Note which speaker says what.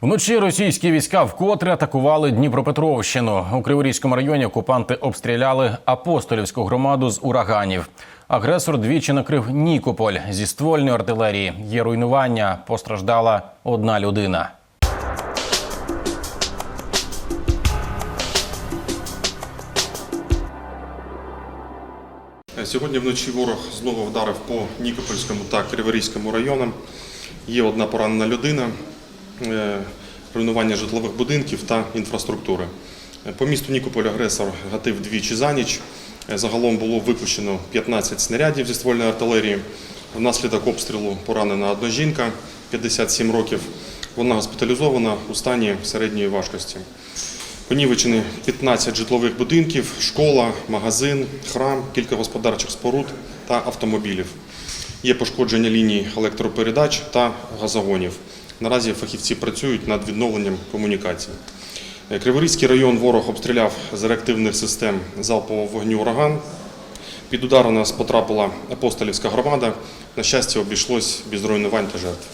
Speaker 1: Вночі російські війська вкотре атакували Дніпропетровщину. У Криворізькому районі окупанти обстріляли апостолівську громаду з ураганів. Агресор двічі накрив Нікополь зі ствольної артилерії. Є руйнування. Постраждала одна людина.
Speaker 2: Сьогодні вночі ворог знову вдарив по Нікопольському та Криворізькому районам. Є одна поранена людина, руйнування житлових будинків та інфраструктури. Е, По місту Нікополь агресор гатив двічі за ніч. Е, Загалом було випущено 15 снарядів зі ствольної артилерії. Внаслідок обстрілу поранена одна жінка 57 років. Вона госпіталізована у стані середньої важкості. Понівечені 15 житлових будинків, школа, магазин, храм, кілька господарчих споруд та автомобілів. Є пошкодження ліній електропередач та газогонів. Наразі фахівці працюють над відновленням комунікацій. Е, Криворізький район ворог обстріляв з реактивних систем залпового вогню ураган. Під удар у нас потрапила апостолівська громада. На щастя, обійшлось без руйнувань та жертв.